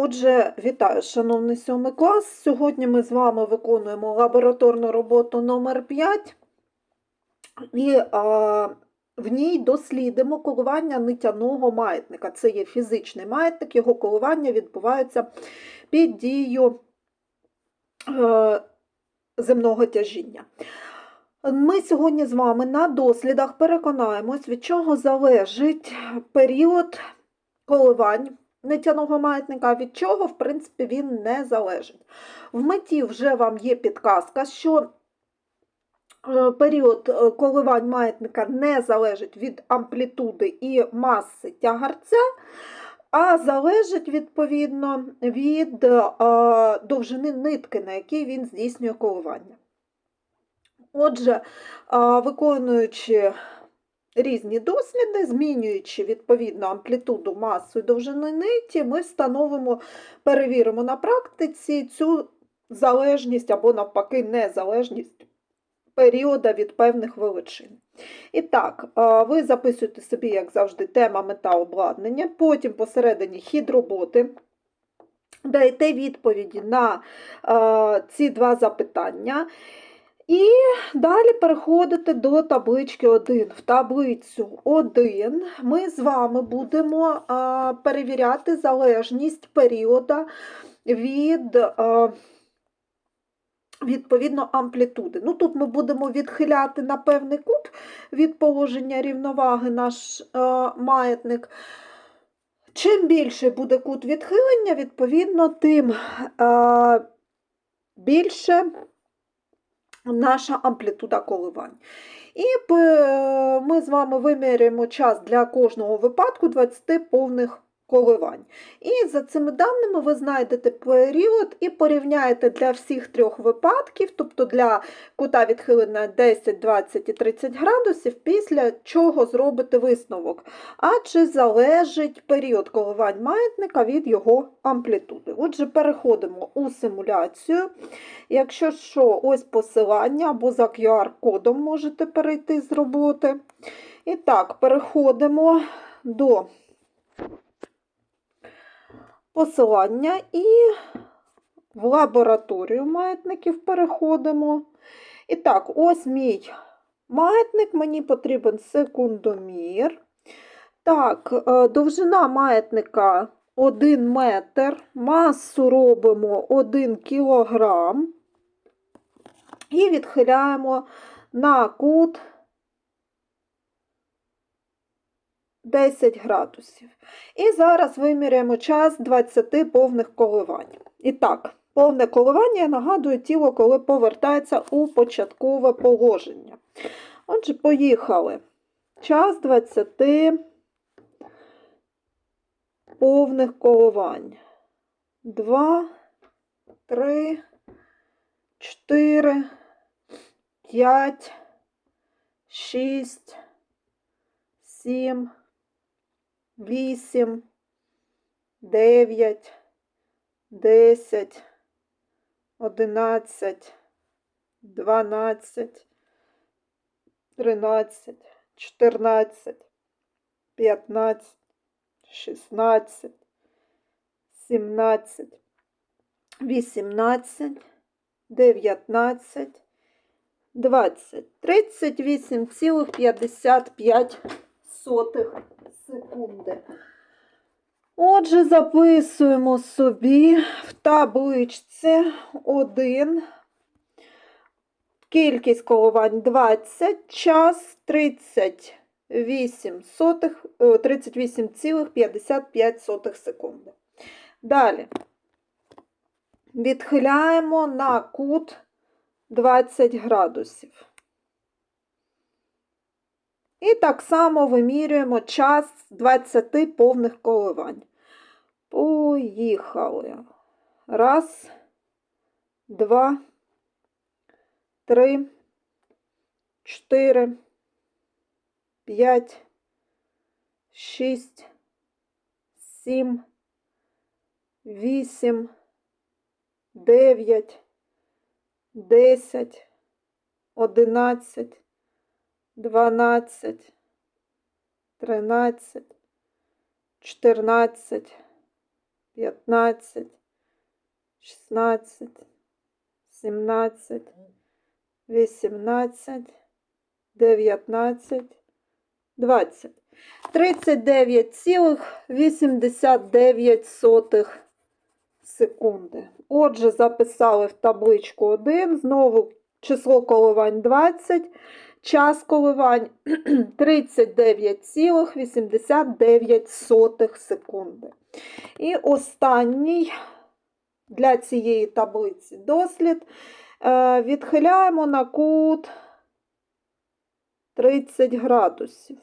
Отже, вітаю, шановний сьомий клас. Сьогодні ми з вами виконуємо лабораторну роботу номер 5 і а, в ній дослідимо коливання нитяного маятника. Це є фізичний маятник, його коливання відбувається під дією е, земного тяжіння. Ми сьогодні з вами на дослідах переконаємось, від чого залежить період коливань нитяного маятника, від чого, в принципі, він не залежить. В меті вже вам є підказка, що е, період е, коливань маятника не залежить від амплітуди і маси тягарця, а залежить відповідно від е, довжини нитки, на якій він здійснює коливання. Отже, виконуючи різні досліди, змінюючи відповідно амплітуду, масу і довжину ниті, ми встановимо, перевіримо на практиці цю залежність або, навпаки, незалежність періода від певних величин. І так, ви записуєте собі, як завжди, тема мета обладнання, потім посередині хід роботи. Даєте відповіді на а, ці два запитання. І далі переходите до таблички 1. В таблицю 1 ми з вами будемо перевіряти залежність періода від відповідно амплітуди. Ну, Тут ми будемо відхиляти на певний кут від положення рівноваги наш а, маятник. Чим більше буде кут відхилення, відповідно, тим а, більше наша амплітуда коливань. І ми з вами виміряємо час для кожного випадку 20 повних коливань. І за цими даними ви знайдете період і порівняєте для всіх трьох випадків, тобто для кута відхилення 10, 20 і 30 градусів, після чого зробите висновок. А чи залежить період коливань маятника від його амплітуди. Отже, переходимо у симуляцію. Якщо що, ось посилання або за QR-кодом можете перейти з роботи. І так, переходимо до посилання і в лабораторію маятників переходимо. І так, ось мій маятник, мені потрібен секундомір. Так, е, довжина маятника 1 метр, масу робимо 1 кілограм і відхиляємо на кут 10 градусів. І зараз виміряємо час 20 повних коливань. І так, повне коливання, я нагадую, тіло, коли повертається у початкове положення. Отже, поїхали. Час 20 повних коливань. 2, 3, 4, 5, 6, 7, Вісім дев'ять, десять, одинадцать, дванадцять, 9, 10, 11, 12, 13, 14, 15, 16, 17, 18, цілих 20, пять сотих секунди. Отже, записуємо собі в табличці 1, кількість коливань 20, час 38 сотих, 38,55 секунди. Далі відхиляємо на кут 20 градусів. І так само вимірюємо час 20 повних коливань. Поїхали. Раз, два, три, чотири, п'ять, шість, сім, вісім, дев'ять, десять, одинадцять. 12, 13, 14, 15, 16, 17, 18, 19, 20. 39,89 секунди. Отже, записали в табличку 1, знову число коливань 20, час коливань 39,89 секунди. І останній для цієї таблиці дослід е, відхиляємо на кут 30 градусів.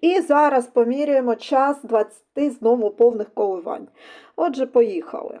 І зараз поміряємо час 20 знову повних коливань. Отже, поїхали.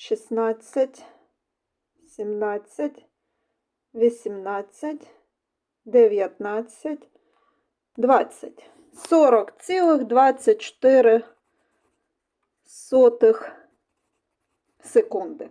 шістнадцять, сімнадцять, вісімнадцять, дев'ятнадцять, двадцять. Сорок цілих двадцять чотири сотих секунди.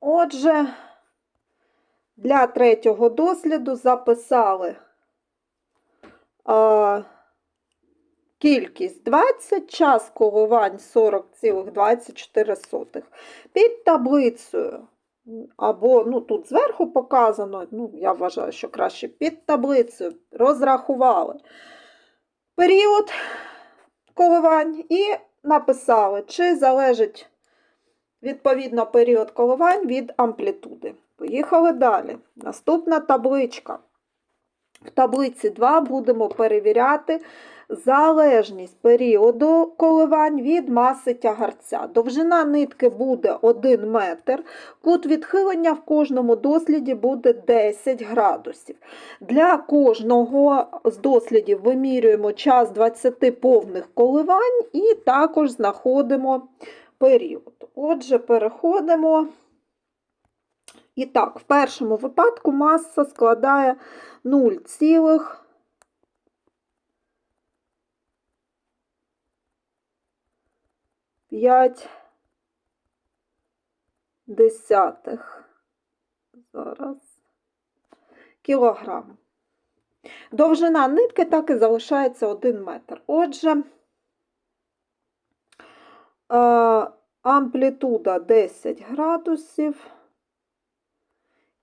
Отже, для третього досліду записали а, кількість 20, час коливань 40,24. Під таблицею, або ну, тут зверху показано, ну, я вважаю, що краще під таблицею розрахували період коливань і написали, чи залежить відповідно період коливань від амплітуди. Поїхали далі. Наступна табличка. В таблиці 2 будемо перевіряти залежність періоду коливань від маси тягарця. Довжина нитки буде 1 метр, кут відхилення в кожному досліді буде 10 градусів. Для кожного з дослідів вимірюємо час 20 повних коливань і також знаходимо період. Отже, переходимо. І так, в першому випадку маса складає 0,5 десятих. Зараз. Кілограм. Довжина нитки так і залишається 1 метр. Отже, е, амплітуда 10 градусів.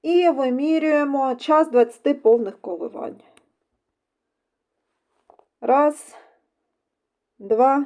І вимірюємо час 20 повних коливань. Раз, два,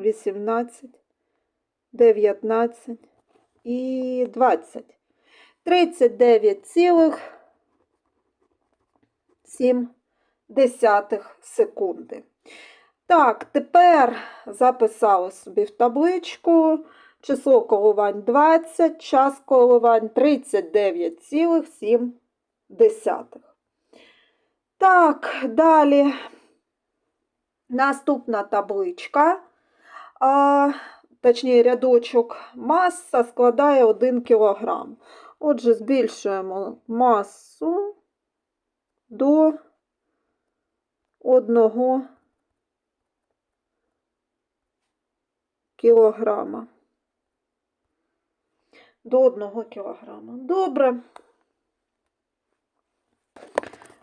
18, 19 і 20. 39,7 секунди. Так, тепер записали собі в табличку. Число коливань 20, час коливань 39,7. Так, далі наступна табличка, а, точніше рядочок, маса складає 1 кг. Отже, збільшуємо масу до 1 кілограма до 1 кілограма. Добре.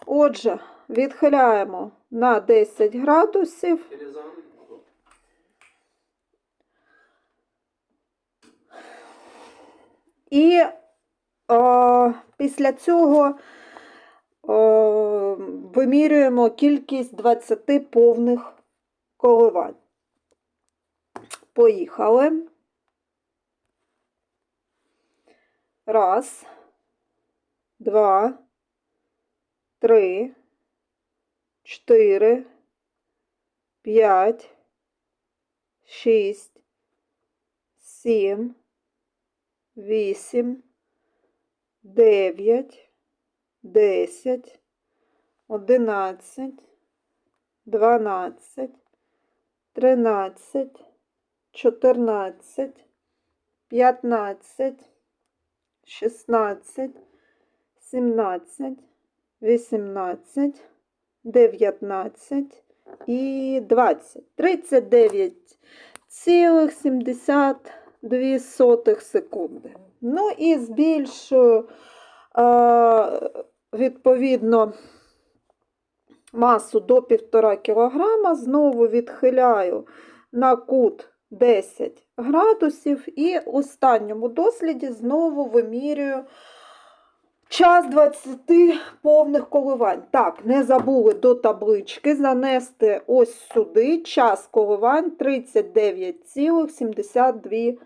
Отже, відхиляємо на 10 градусів. І е, після цього е, вимірюємо кількість 20 повних коливань. Поїхали. Раз, два, три, чотири, п'ять, шість, сім, вісім, дев'ять, десять, одинадцять, дванадцять, тринадцять, чотирнадцять, п'ятнадцять, шістнадцять, сімнадцять, вісімнадцять, дев'ятнадцять і двадцять. Тридцять дев'ять цілих сімдесят дві сотих секунди. Ну і збільшую е, відповідно масу до 1,5 кг, знову відхиляю на кут 10 градусів і в останньому досліді знову вимірюю час 20 повних коливань. Так, не забули до таблички занести ось сюди час коливань 39,72.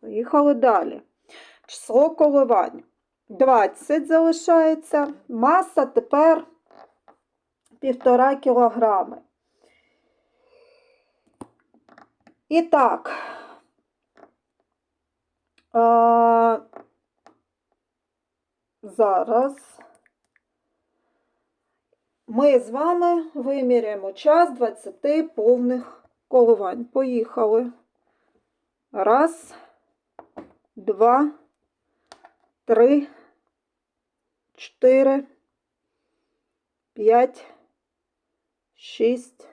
Поїхали далі. Число коливань 20 залишається. Маса тепер 1,5 кілограми. І так, зараз ми з вами виміряємо час 20 повних коливань. Поїхали. Раз, два, три, чотири, п'ять, шість,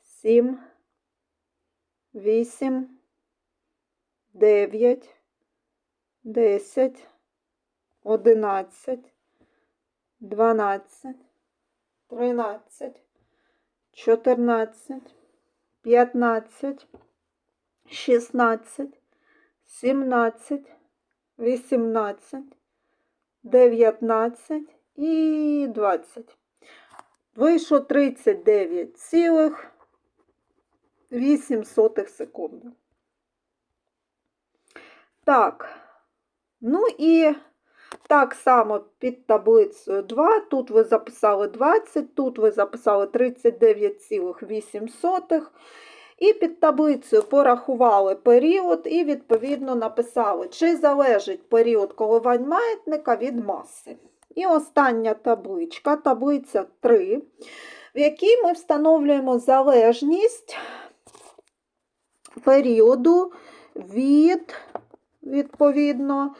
сім, вісім, дев'ять, десять, одинадцять, дванадцять, тринадцять, чотирнадцять, п'ятнадцять, шістнадцять, сімнадцять, вісімнадцять, дев'ятнадцять і двадцять. Вийшло 39,8 секунди. Так, ну і так само під таблицею 2. Тут ви записали 20, тут ви записали 39,8. І під таблицею порахували період і, відповідно, написали, чи залежить період коливань маятника від маси. І остання табличка, таблиця 3, в якій ми встановлюємо залежність періоду від, відповідно,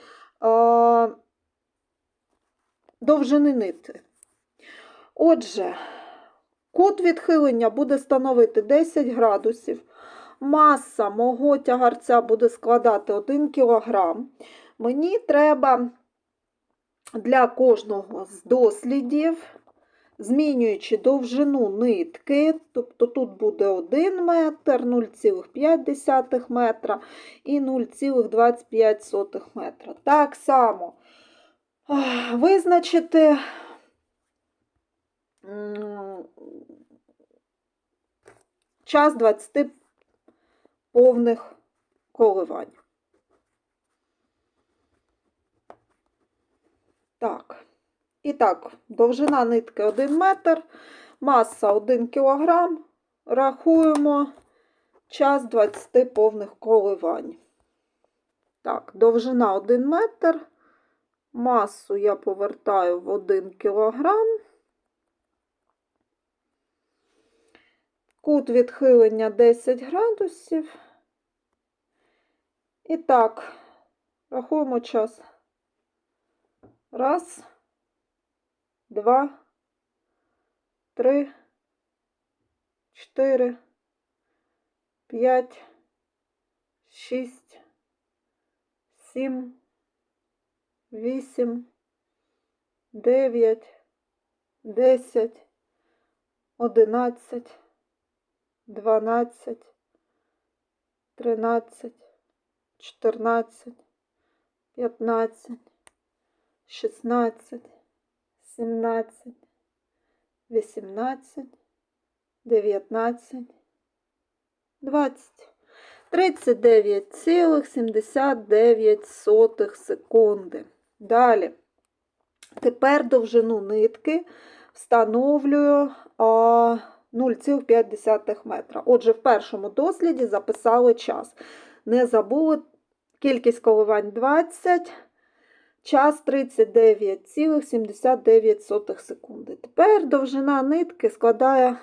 довжини нити. Отже, кут відхилення буде становити 10 градусів. Маса мого тягарця буде складати 1 кг. Мені треба для кожного з дослідів, змінюючи довжину нитки, тобто тут буде 1 метр, 0,5 метра і 0,25 метра. Так само визначити час 20 повних коливань. Так. І так, довжина нитки 1 метр, маса 1 кілограм. Рахуємо час 20 повних коливань. Так, довжина 1 метр, масу я повертаю в 1 кілограм. Кут відхилення 10 градусів. І так, рахуємо час. Раз, два, три, чотири, п'ять, шість, сім, вісім, дев'ять, десять, одинадцять, дванадцять, тринадцять, чотирнадцять, п'ятнадцять. 16, 17, 18, 19, 20. 39,79 секунди. Далі. Тепер довжину нитки встановлюю 0,5 метра. Отже, в першому досліді записали час. Не забули кількість коливань 20, час 39,79 секунди. Тепер довжина нитки складає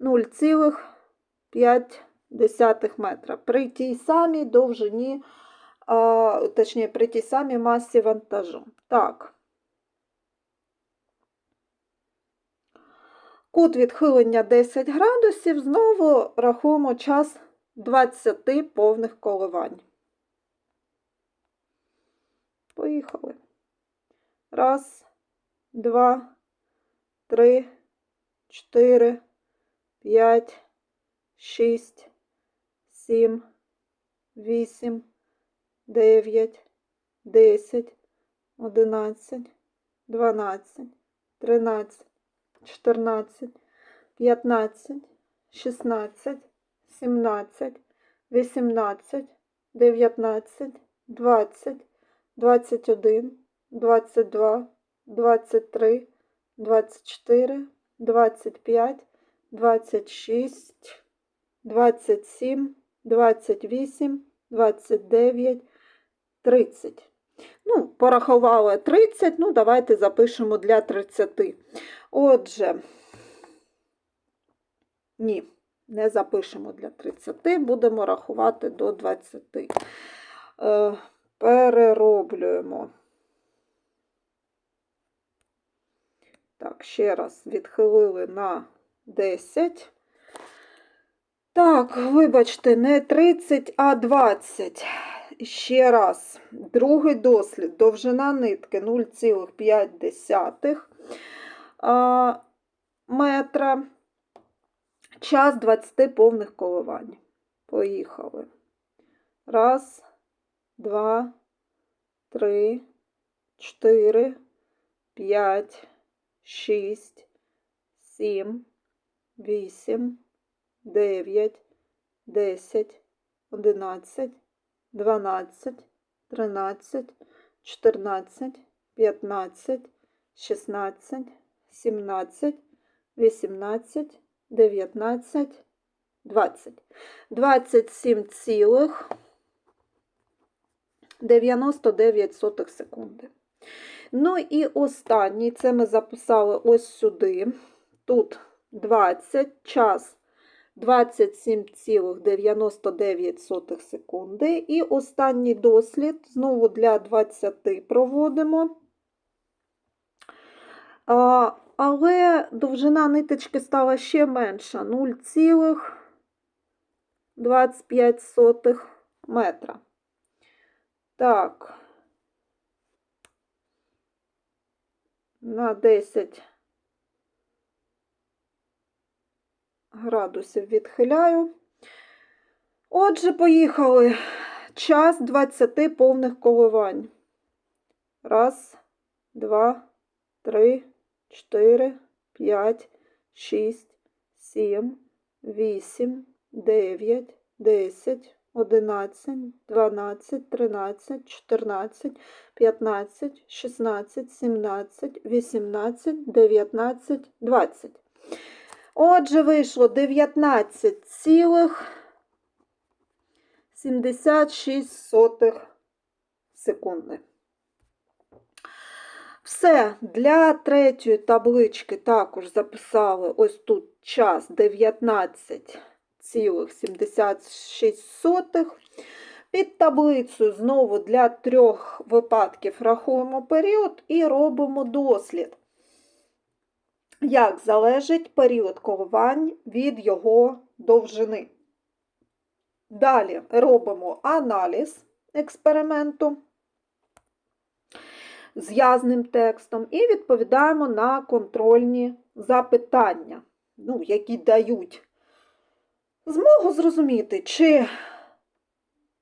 0,5 метра. При тій самій довжині, точніше, при тій самій масі вантажу. Так. Кут відхилення 10 градусів, знову рахуємо час 20 повних коливань. Поїхали. Раз, два, три, чотири, п'ять, шість, сім, вісім, дев'ять, десять, одинадцять, дванадцять, тринадцять. 14, 15, 16, 17, 18, 19, 20, 21, 22, 23, 24, 25, 26, 27, 28, 29, 30. Ну, порахували 30, ну, давайте запишемо для 30. Отже, ні, не запишемо для 30, будемо рахувати до 20. Е, перероблюємо. Так, ще раз відхилили на 10. Так, вибачте, не 30, а 20. Ще раз, другий дослід. Довжина нитки 0,5 а, метра. Час 20 повних коливань. Поїхали. Раз, два, три, чотири, п'ять, шість, сім, вісім, дев'ять, десять, одинадцять, дванадцять, тринадцять, чотирнадцять, п'ятнадцять, шістнадцять, 17, 18, 19, 20. 27,99 секунди. Ну і останній, це ми записали ось сюди. Тут 20, час 27,99 секунди. І останній дослід, знову для 20 проводимо. А, але довжина ниточки стала ще менша 0,25 метра. Так, на 10 градусів відхиляю. Отже, поїхали. Час 20 повних коливань. Раз, два, три. 4, 5, 6, 7, 8, 9, 10, 11, 12, 13, 14, 15, 16, 17, 18, 19, 20. Отже, вийшло 19,76 секунди. Все, для третьої таблички також записали ось тут час 19,76. Під таблицею знову для трьох випадків рахуємо період і робимо дослід. Як залежить період коливань від його довжини. Далі робимо аналіз експерименту з язним текстом і відповідаємо на контрольні запитання, ну, які дають змогу зрозуміти, чи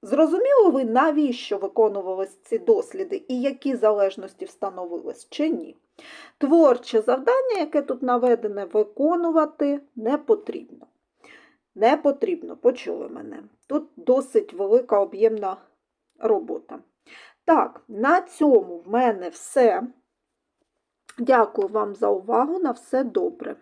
зрозуміли ви, навіщо виконувались ці досліди і які залежності встановились, чи ні. Творче завдання, яке тут наведене, виконувати не потрібно. Не потрібно, почули мене. Тут досить велика об'ємна робота. Так, на цьому в мене все. Дякую вам за увагу. На все добре.